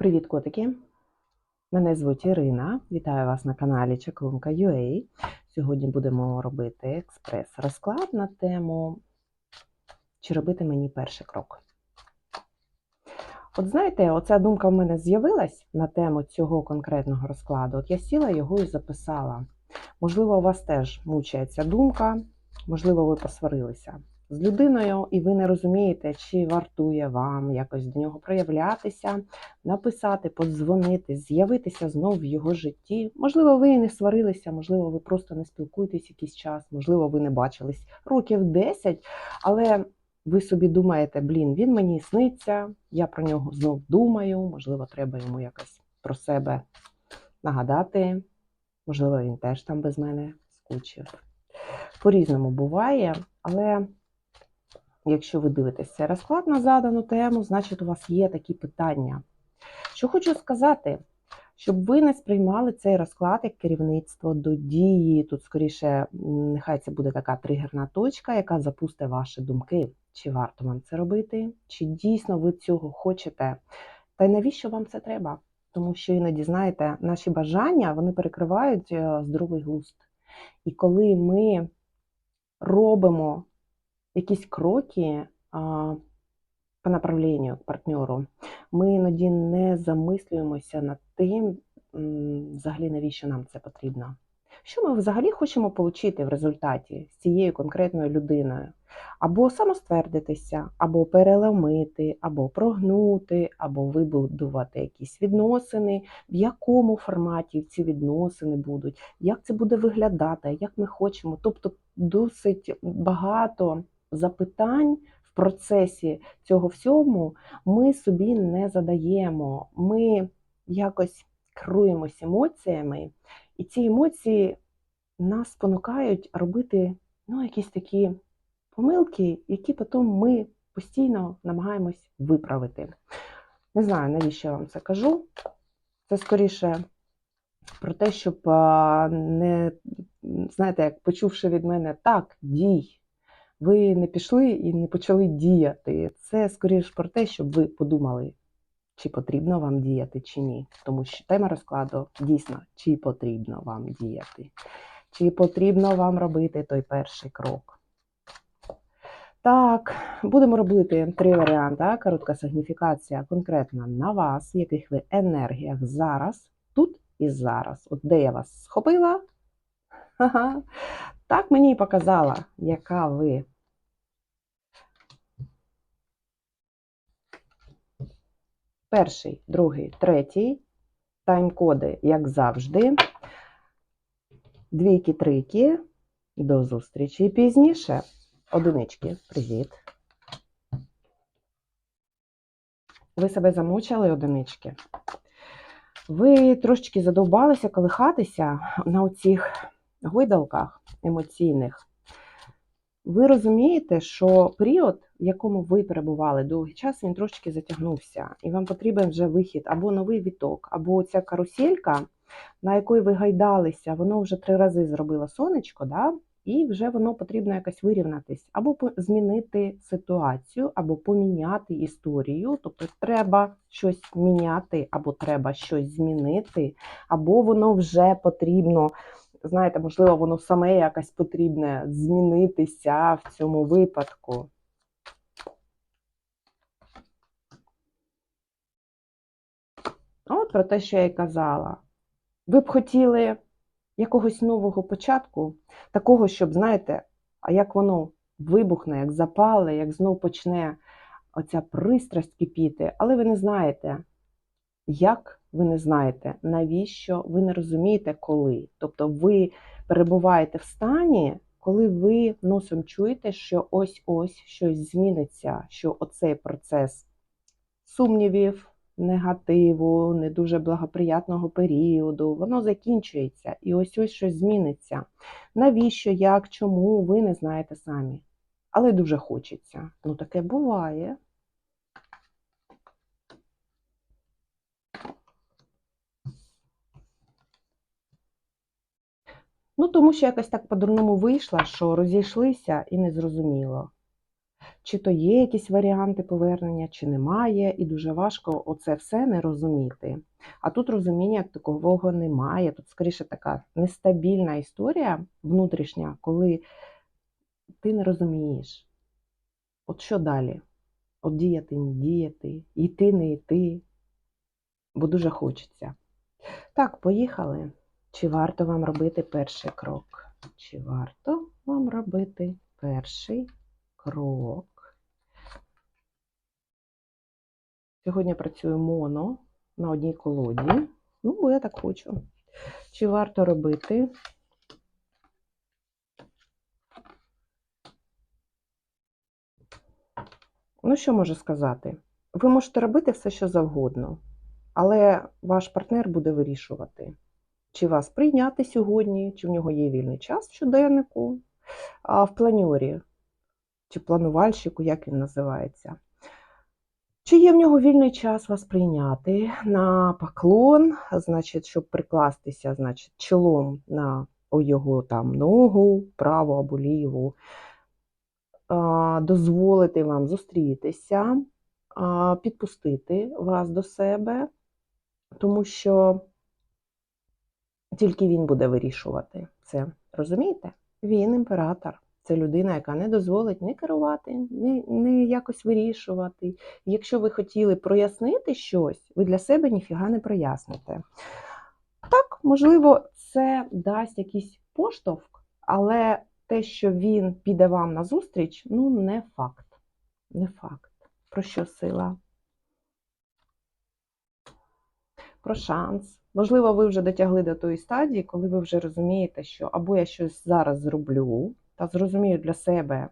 Привіт, котики! Мене звуть Ірина. Вітаю вас на каналі Чаклунка.ua. Сьогодні будемо робити експрес-розклад на тему Чи робити мені перший крок. От знаєте, оця думка в мене з'явилась на тему цього конкретного розкладу. От я сіла його і записала. Можливо, у вас теж мучає ця думка, можливо, ви посварилися з людиною, і ви не розумієте, чи вартує вам якось до нього проявлятися, написати, подзвонити, з'явитися знов в його житті. Можливо, ви і не сварилися, можливо, ви просто не спілкуєтесь якийсь час, можливо, ви не бачились років 10, але ви собі думаєте, блін, він мені сниться, я про нього знов думаю, можливо, треба йому якось про себе нагадати. Можливо, він теж там без мене скучив. По-різному буває, але якщо ви дивитесь цей розклад на задану тему, значить у вас є такі питання. Що хочу сказати, щоб ви не сприймали цей розклад як керівництво до дії. Тут, скоріше, нехай це буде така тригерна точка, яка запустить ваші думки. Чи варто вам це робити, чи дійсно ви цього хочете, та й навіщо вам це треба? Тому що іноді, знаєте, наші бажання вони перекривають е, здоровий глузд. І коли ми робимо якісь кроки по направленню к партнеру, ми іноді не замислюємося над тим, взагалі навіщо нам це потрібно. Що ми взагалі хочемо отримати в результаті з цією конкретною людиною? Або самоствердитися, або переломити, або прогнути, або вибудувати якісь відносини, в якому форматі ці відносини будуть, як це буде виглядати, як ми хочемо. Тобто досить багато запитань в процесі цього всьому ми собі не задаємо. Ми якось керуємось емоціями, і ці емоції нас спонукають робити ну, якісь такі помилки, які потім ми постійно намагаємось виправити. Не знаю, навіщо я вам це кажу. Це скоріше про те, щоб не, знаєте, як почувши від мене так, дій, ви не пішли і не почали діяти. Це скоріше про те, щоб ви подумали, чи потрібно вам діяти, чи ні. Тому що тема розкладу дійсно, чи потрібно вам діяти, чи потрібно вам робити той перший крок. Так, будемо робити три варіанти. Коротка сигніфікація конкретно на вас, в яких ви енергіях зараз, тут і зараз. От де я вас схопила? Ха-ха. Так мені і показала, яка ви. Перший, другий, третій. Тайм-коди, як завжди. Двійки, трійки. До зустрічі пізніше. Одинички, привіт. Ви себе замучили, одинички? Ви трошечки задовбалися колихатися на оцих гойдалках емоційних. Ви розумієте, що період, в якому ви перебували довгий час, він трошечки затягнувся, і вам потрібен вже вихід або новий віток, або ця каруселька, на якої ви гайдалися, воно вже три рази зробило сонечко, да? і вже воно потрібно якось вирівнятись, або змінити ситуацію, або поміняти історію. Тобто треба щось міняти, або треба щось змінити, або воно вже потрібно знаєте, можливо, воно саме якось потрібне змінитися в цьому випадку. От про те, що я й казала. Ви б хотіли якогось нового початку, такого, щоб, знаєте, а як воно вибухне, як запале, як знов почне оця пристрасть кипіти, але ви не знаєте, як ви не знаєте, навіщо, ви не розумієте, коли. Тобто ви перебуваєте в стані, коли ви носом чуєте, що ось-ось щось зміниться, що оцей процес сумнівів, негативу, не дуже благоприятного періоду, воно закінчується і ось ось щось зміниться. Навіщо, як, чому, ви не знаєте самі. Але дуже хочеться. Ну, таке буває. Ну, тому що якось так по-дурному вийшло, що розійшлися і не зрозуміло. чи то є якісь варіанти повернення, чи немає, і дуже важко оце все не розуміти. А тут розуміння як такового немає. Тут, скоріше, така нестабільна історія внутрішня, коли ти не розумієш, от що далі? От діяти, не діяти, йти, не йти, бо дуже хочеться. Так, поїхали. Чи варто вам робити перший крок? Чи варто вам робити перший крок? Сьогодні працюю моно на одній колоді. Ну, бо я так хочу. Чи варто робити? Ну, що можу сказати? Ви можете робити все, що завгодно, але ваш партнер буде вирішувати, чи вас прийняти сьогодні, чи в нього є вільний час в щоденнику, а в планьорі, чи планувальщику, як він називається. Чи є в нього вільний час вас прийняти на поклон, значить, щоб прикластися, значить, чолом на його там ногу, праву або ліву, дозволити вам зустрітися, підпустити вас до себе, тому що тільки він буде вирішувати це. Розумієте? Він імператор. Це людина, яка не дозволить не керувати, не, не якось вирішувати. Якщо ви хотіли прояснити щось, ви для себе ніфіга не проясните. Так, можливо, це дасть якийсь поштовх, але те, що він піде вам назустріч, ну, не факт. Не факт. Про що сила? Про шанс. Можливо, ви вже дотягли до тої стадії, коли ви вже розумієте, що або я щось зараз зроблю та зрозумію для себе,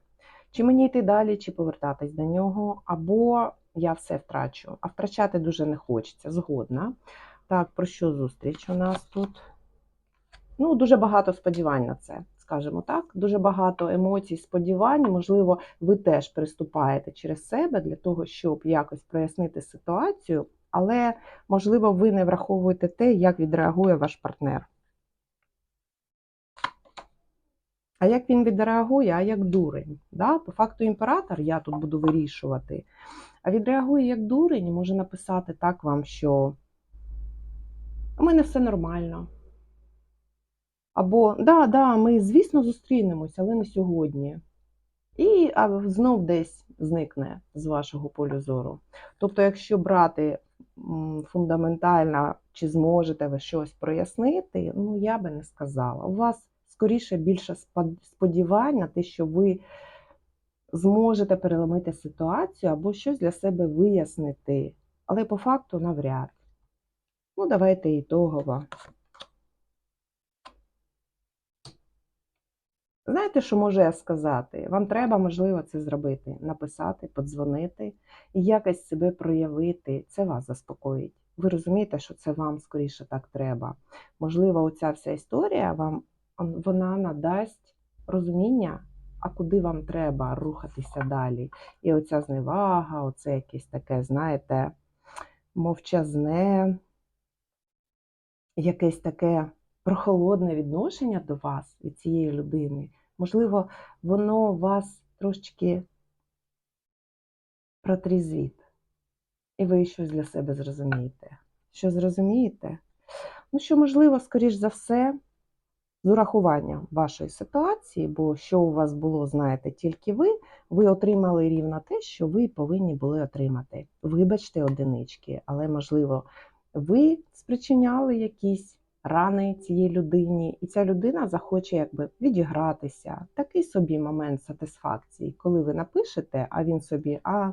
чи мені йти далі, чи повертатись до нього, або я все втрачу. А втрачати дуже не хочеться, згодна. Так, про що зустріч у нас тут? Ну, дуже багато сподівань на це, скажімо так. Дуже багато емоцій, сподівань. Можливо, ви теж приступаєте через себе для того, щоб якось прояснити ситуацію, але, можливо, ви не враховуєте те, як відреагує ваш партнер. А як він відреагує, а як дурень? Да? По факту імператор я тут буду вирішувати. А відреагує як дурень і може написати так вам, що у мене все нормально. Або да, да, ми, звісно, зустрінемось, але не сьогодні. І знов десь зникне з вашого полю зору. Тобто, якщо брати м, фундаментально, чи зможете ви щось прояснити, ну я би не сказала. У вас скоріше більше спод- сподівань на те, що ви зможете переломити ситуацію або щось для себе вияснити. Але по факту навряд. Ну, давайте ітогово. Знаєте, що можу я сказати? Вам треба, можливо, це зробити, написати, подзвонити і якось себе проявити. Це вас заспокоїть. Ви розумієте, що це вам скоріше так треба. Можливо, оця вся історія вам вона надасть розуміння, а куди вам треба рухатися далі. І оця зневага, оце якесь таке, знаєте, мовчазне, якесь таке прохолодне відношення до вас від цієї людини. Можливо, воно вас трошечки протрізвіть, і ви щось для себе зрозумієте. Що зрозумієте? Ну, що, можливо, скоріш за все, з урахуванням вашої ситуації, бо що у вас було, знаєте, тільки ви, ви отримали рівно те, що ви повинні були отримати. Вибачте, одинички, але, можливо, ви спричиняли якісь рани цієї людині, і ця людина захоче якби відігратися. Такий собі момент сатисфакції, коли ви напишете, а він собі, а,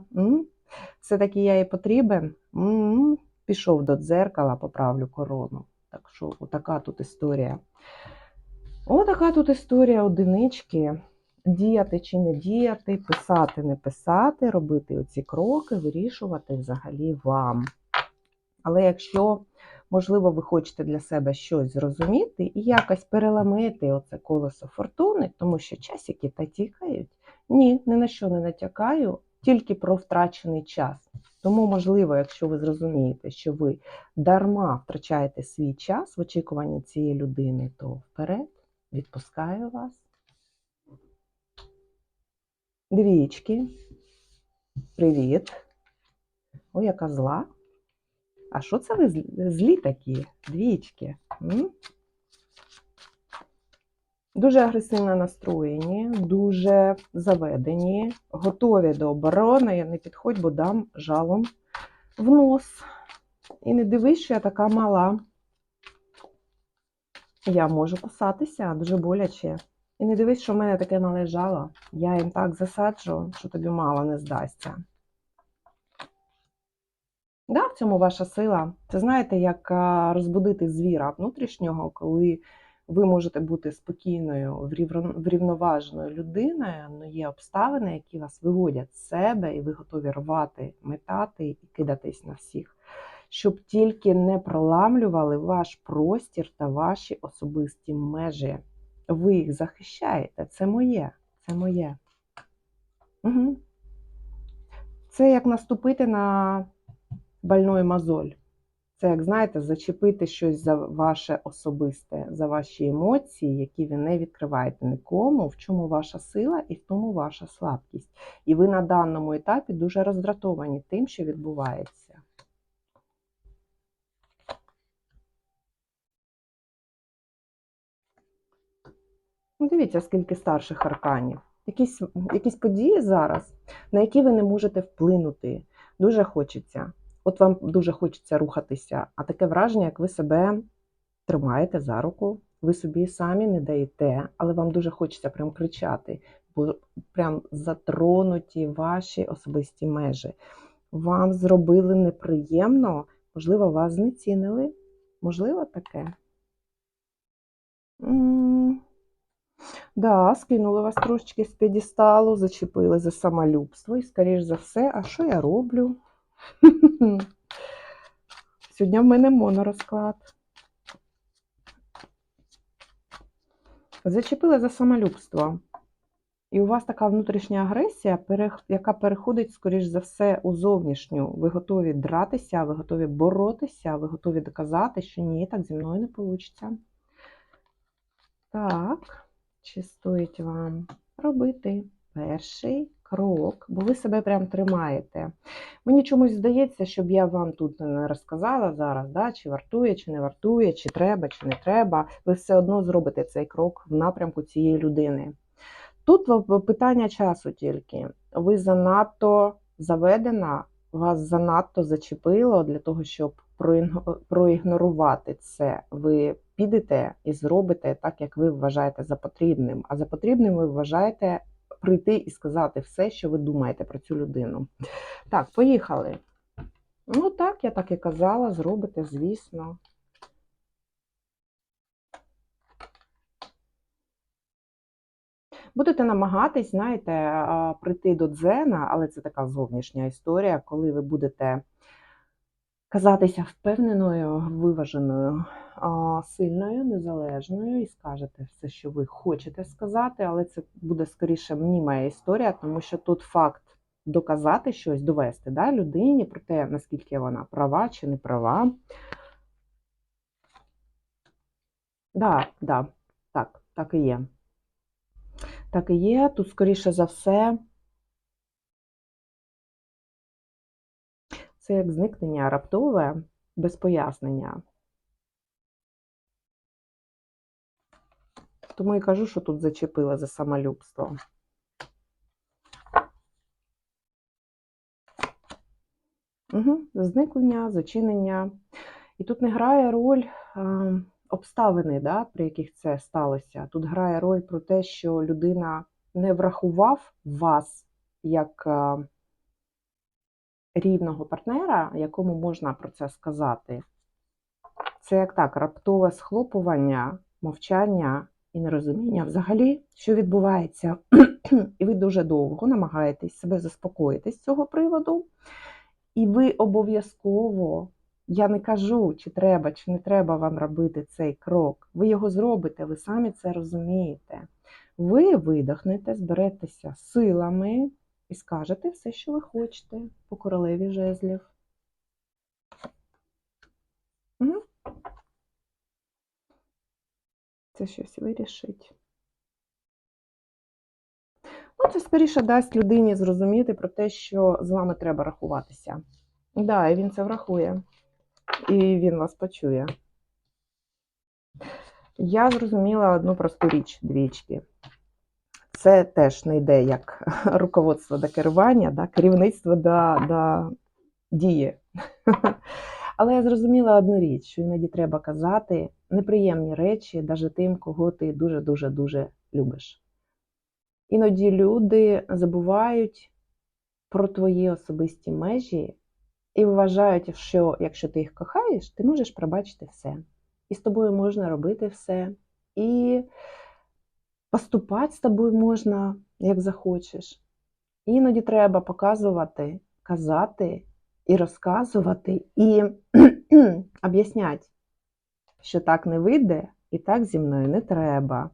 все-таки я їй потрібен, м, пішов до дзеркала, поправлю корону. Так що, отака тут історія. Отака тут історія одинички. Діяти чи не діяти, писати, не писати, робити оці кроки, вирішувати взагалі вам. Але якщо, можливо, ви хочете для себе щось зрозуміти і якось переламити оце колесо фортуни, тому що часики та тікають, ні, ні на що не натякаю, тільки про втрачений час. Тому, можливо, якщо ви зрозумієте, що ви дарма втрачаєте свій час в очікуванні цієї людини, то вперед, відпускаю вас. Двічки. Привіт. Ой, яка зла. А що це ви злі такі? Двічки? М? Дуже агресивно настроєні, дуже заведені, готові до оборони. Не підходь, бо дам жалом в нос. І не дивись, що я така мала. Я можу кусатися дуже боляче. І не дивись, що в мене таке мале жало. Я їм так засаджу, що тобі мало не здасться. Да, в цьому ваша сила. Це знаєте, як розбудити звіра внутрішнього, коли ви можете бути спокійною, врівно- врівноваженою людиною, але є обставини, які вас виводять з себе, і ви готові рвати, метати і кидатись на всіх, щоб тільки не проламлювали ваш простір та ваші особисті межі. Ви їх захищаєте. Це моє, це моє. Угу. Це як наступити на больной мозоль. Це, як знаєте, зачепити щось за ваше особисте, за ваші емоції, які ви не відкриваєте нікому, в чому ваша сила і в тому ваша слабкість. І ви на даному етапі дуже роздратовані тим, що відбувається. Ну, Дивіться, скільки старших арканів. Якісь, якісь події зараз, на які ви не можете вплинути. Дуже хочеться. От вам дуже хочеться рухатися, а таке враження, як ви себе тримаєте за руку, ви собі самі не даєте, але вам дуже хочеться прям кричати, бо прям затронуті ваші особисті межі. Вам зробили неприємно, можливо, вас знецінили. Можливо, таке. М, Да, скинули вас трошечки з п'єдесталу, зачепили за самолюбство і, скоріш за все, а що я роблю? Сьогодні в мене монорозклад. Зачепили за самолюбство. І у вас така внутрішня агресія, яка переходить, скоріш за все, у зовнішню. Ви готові дратися, ви готові боротися, ви готові доказати, що ні, так зі мною не вийде. Так, чи стоїть вам робити перший крок, бо ви себе прям тримаєте. Мені чомусь здається, щоб я вам тут не розказала зараз, да, чи вартує, чи не вартує, чи треба, чи не треба. Ви все одно зробите цей крок в напрямку цієї людини. Тут питання часу тільки. Ви занадто заведена, вас занадто зачепило для того, щоб проігнорувати це. Ви підете і зробите так, як ви вважаєте за потрібним. А за потрібним ви вважаєте прийти і сказати все, що ви думаєте про цю людину. Так, поїхали. Ну так, я так і казала, зробите, звісно. Будете намагатись, знаєте, прийти до дзена, але це така зовнішня історія, коли ви будете казатися впевненою, виваженою, сильною, незалежною і скажете все, що ви хочете сказати, але це буде скоріше мніма історія, тому що тут факт доказати щось, довести да, людині про те, наскільки вона права чи не права. Да, да, так, так і є. Так і є. Тут, скоріше за все, це як зникнення раптове, без пояснення. Тому і кажу, що тут зачепила за самолюбство. Угу. Зникнення, зачинення. І тут не грає роль е, обставини, да, при яких це сталося. Тут грає роль про те, що людина не врахував вас як е, рівного партнера, якому можна про це сказати. Це як так, раптове схлопування, мовчання і нерозуміння взагалі, що відбувається. І ви дуже довго намагаєтесь себе заспокоїти з цього приводу. І ви обов'язково, я не кажу, чи треба, чи не треба вам робити цей крок. Ви його зробите, ви самі це розумієте. Ви видихнете, зберетеся силами і скажете все, що ви хочете по королеві жезлів. Угу. Це щось вирішить. Ну, це скоріше дасть людині зрозуміти про те, що з вами треба рахуватися. Да, і він це врахує. І він вас почує. Я зрозуміла одну просту річ, двічки. Це теж не йде як руководство до керування, да, керівництво до, до дії. Але я зрозуміла одну річ, що іноді треба казати неприємні речі навіть тим, кого ти дуже-дуже-дуже любиш. Іноді люди забувають про твої особисті межі і вважають, що якщо ти їх кохаєш, ти можеш пробачити все. І з тобою можна робити все. І поступати з тобою можна, як захочеш. Іноді треба показувати, казати і розказувати, і об'ясняти, що так не вийде, і так зі мною не треба.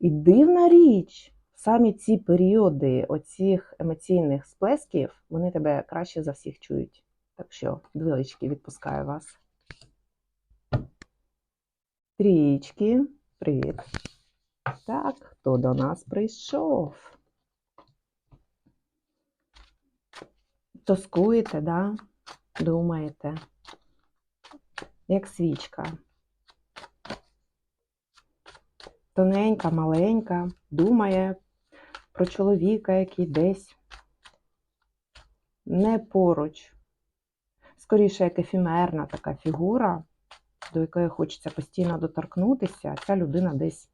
І дивна річ, самі ці періоди оцих емоційних сплесків, вони тебе краще за всіх чують. Так що, двоєчки, відпускаю вас. Трічки, привіт. Так, хто до нас прийшов? Тоскуєте, да? Думаєте? Як свічка. Тоненька, маленька, думає про чоловіка, який десь не поруч. Скоріше, як ефемерна така фігура, до якої хочеться постійно доторкнутися, ця людина десь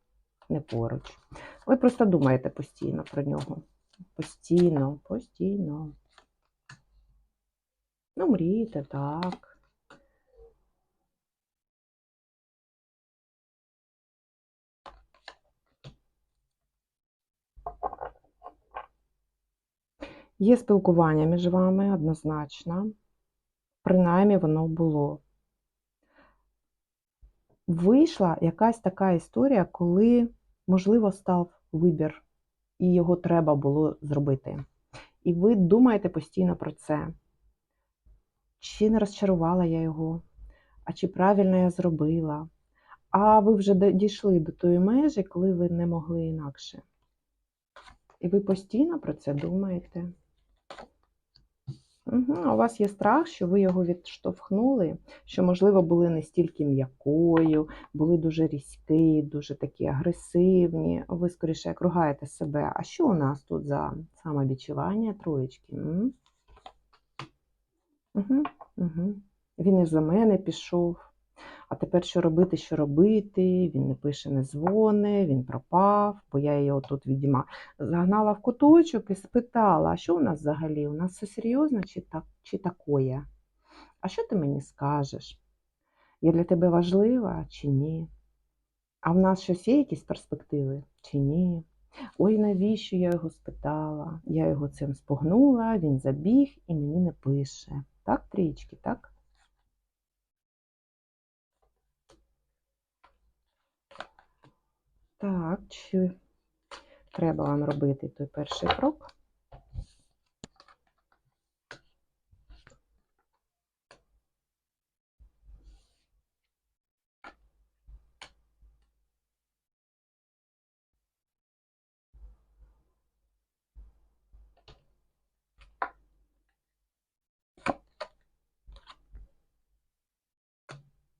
не поруч. Ви просто думаєте постійно про нього. Постійно, постійно. Ну, мрієте, так. Є спілкування між вами однозначно. Принаймні воно було. Вийшла якась така історія, коли, можливо, став вибір, і його треба було зробити. І ви думаєте постійно про це. Чи не розчарувала я його, а чи правильно я зробила? А ви вже дійшли до тої межі, коли ви не могли інакше. І ви постійно про це думаєте. Угу. У вас є страх, що ви його відштовхнули, що, можливо, були не стільки м'якою, були дуже різкі, дуже такі агресивні. Ви, скоріше, як ругаєте себе. А що у нас тут за самобічування троєчки? Угу. Угу. Він і за мене пішов. А тепер що робити, що робити? Він не пише, не дзвони, він пропав, бо я його тут відіма. Загнала в куточок і спитала, а що у нас взагалі? У нас все серйозно чи так, чи такое? А що ти мені скажеш? Я для тебе важлива чи ні? А в нас щось є якісь перспективи чи ні? Ой, навіщо я його спитала? Я його цим спогнула, він забіг і мені не пише. Так, трічки, так? Так, чи треба вам робити той перший крок?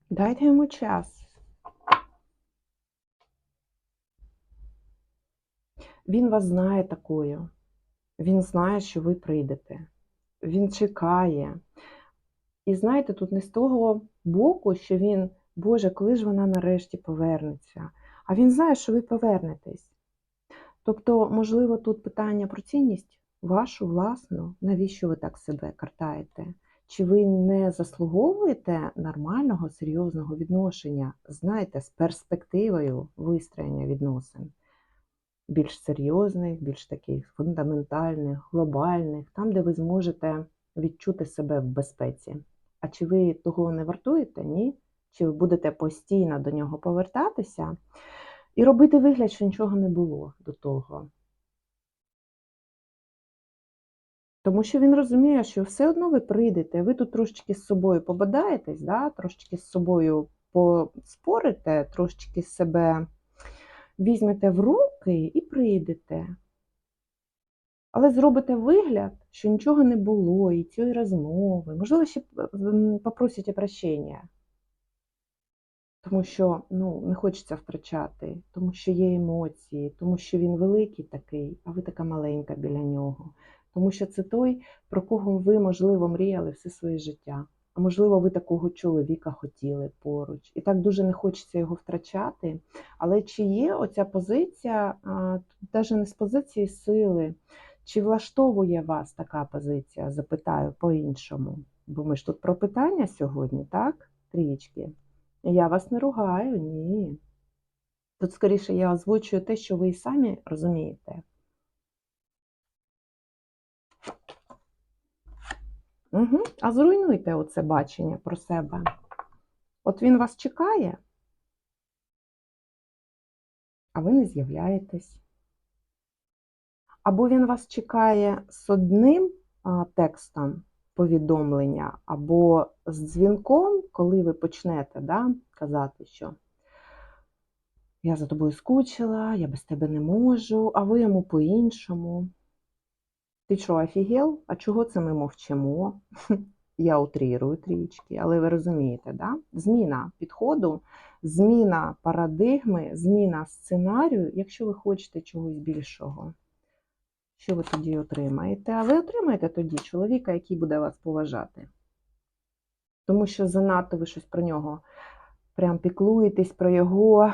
Дайте йому час. Він вас знає такою. Він знає, що ви прийдете. Він чекає. І знаєте, тут не з того боку, що він, Боже, коли ж вона нарешті повернеться. А він знає, що ви повернетесь. Тобто, можливо, тут питання про цінність вашу власну, навіщо ви так себе картаєте? Чи ви не заслуговуєте нормального, серйозного відношення, знаєте, з перспективою вистроєння відносин? Більш серйозних, більш таких фундаментальних, глобальних, там, де ви зможете відчути себе в безпеці. А чи ви того не вартуєте? Ні? Чи ви будете постійно до нього повертатися і робити вигляд, що нічого не було до того? Тому що він розуміє, що все одно ви прийдете, ви тут трошечки з собою побадаєтесь, да? трошечки з собою поспорите, трошечки себе візьмете в руки і прийдете. Але зробите вигляд, що нічого не було, і цієї розмови. Можливо, ще п- м, попросите прощення. Тому що ну, не хочеться втрачати, тому що є емоції, тому що він великий такий, а ви така маленька біля нього. Тому що це той, про кого ви, можливо, мріяли все своє життя. А можливо, ви такого чоловіка хотіли поруч. І так дуже не хочеться його втрачати. Але чи є оця позиція, навіть не з позиції сили, чи влаштовує вас така позиція? Запитаю по-іншому. Бо ми ж тут про питання сьогодні, так? Трічки. Я вас не ругаю, ні. Тут скоріше я озвучую те, що ви і самі розумієте. Угу. А зруйнуйте оце бачення про себе. От він вас чекає, а ви не з'являєтесь. Або він вас чекає з одним текстом повідомлення, або з дзвінком, коли ви почнете да, казати, що я за тобою скучила, я без тебе не можу, а ви йому по-іншому. Ти що, офігел? А чого це ми мовчимо? Я утрірую трічки, але ви розумієте, да? зміна підходу, зміна парадигми, зміна сценарію, якщо ви хочете чогось більшого. Що ви тоді отримаєте? А ви отримаєте тоді чоловіка, який буде вас поважати. Тому що занадто ви щось про нього прям піклуєтесь, про його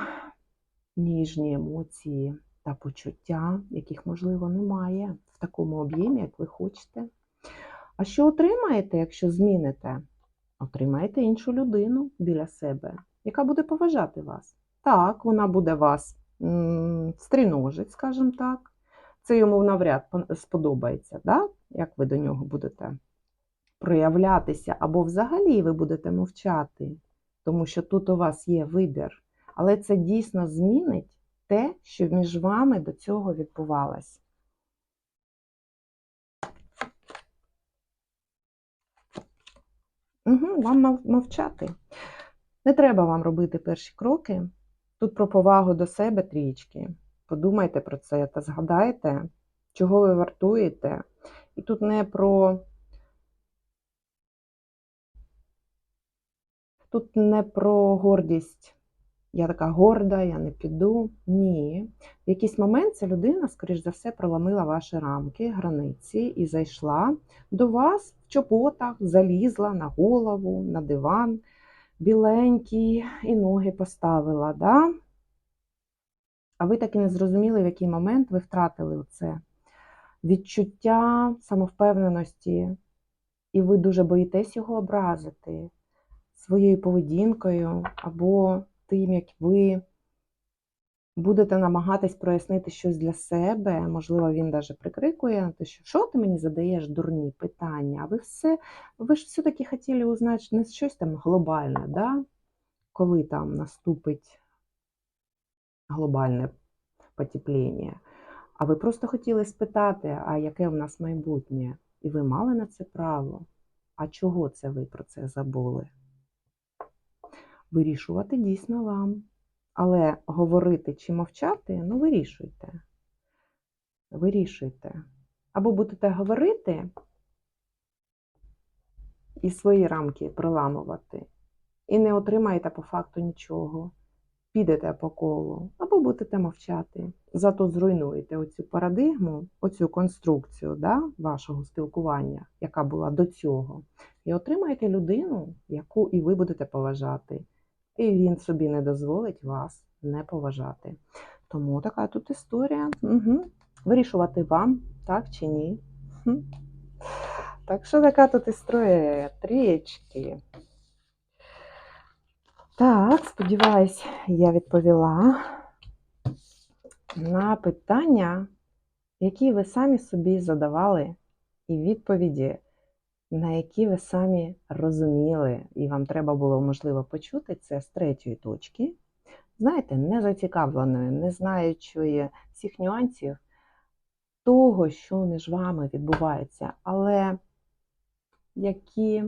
ніжні емоції та почуття, яких, можливо, немає в такому об'ємі, як ви хочете. А що отримаєте, якщо зміните? Отримаєте іншу людину біля себе, яка буде поважати вас. Так, вона буде вас стріножить, скажімо так. Це йому навряд сподобається, да? як ви до нього будете проявлятися, або взагалі ви будете мовчати, тому що тут у вас є вибір. Але це дійсно змінить те, що між вами до цього відбувалось. Угу, вам мовчати. Не треба вам робити перші кроки. Тут про повагу до себе трічки. Подумайте про це та згадайте, чого ви вартуєте. І тут не про. Тут не про гордість. Я така горда, я не піду. Ні. В якийсь момент ця людина, скоріш за все, проламила ваші рамки, границі і зайшла до вас чоботах, залізла на голову, на диван, біленький, і ноги поставила. Да? А ви так і не зрозуміли, в який момент ви втратили це відчуття самовпевненості, і ви дуже боїтесь його образити своєю поведінкою або тим, як ви будете намагатись прояснити щось для себе. Можливо, він навіть прикрикує на те, що що ти мені задаєш дурні питання? А ви все, ви ж все-таки хотіли узнати не щось там глобальне, да? коли там наступить глобальне потепління. А ви просто хотіли спитати, а яке в нас майбутнє? І ви мали на це право. А чого це ви про це забули? Вирішувати дійсно вам. Але говорити чи мовчати, ну вирішуйте. Вирішуйте. Або будете говорити і свої рамки проламувати, і не отримаєте по факту нічого. Підете по колу, або будете мовчати. Зато зруйнуєте оцю парадигму, оцю конструкцію да, вашого спілкування, яка була до цього, і отримаєте людину, яку і ви будете поважати. І він собі не дозволить вас не поважати. Тому така тут історія. Угу. Вирішувати вам, так чи ні. Так що така тут історія трієчки. Так, сподіваюсь, я відповіла на питання, які ви самі собі задавали, і відповіді, на які ви самі розуміли, і вам треба було, можливо, почути це з третьої точки. Знаєте, не зацікавленої, не знаючої всіх нюансів того, що між вами відбувається, але які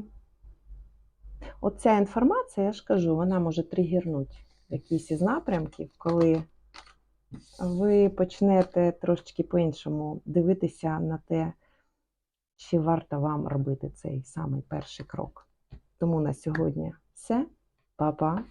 Оця інформація, я ж кажу, вона може тригернути якісь із напрямків, коли ви почнете трошечки по-іншому дивитися на те, чи варто вам робити цей самий перший крок. Тому на сьогодні все. Па-па!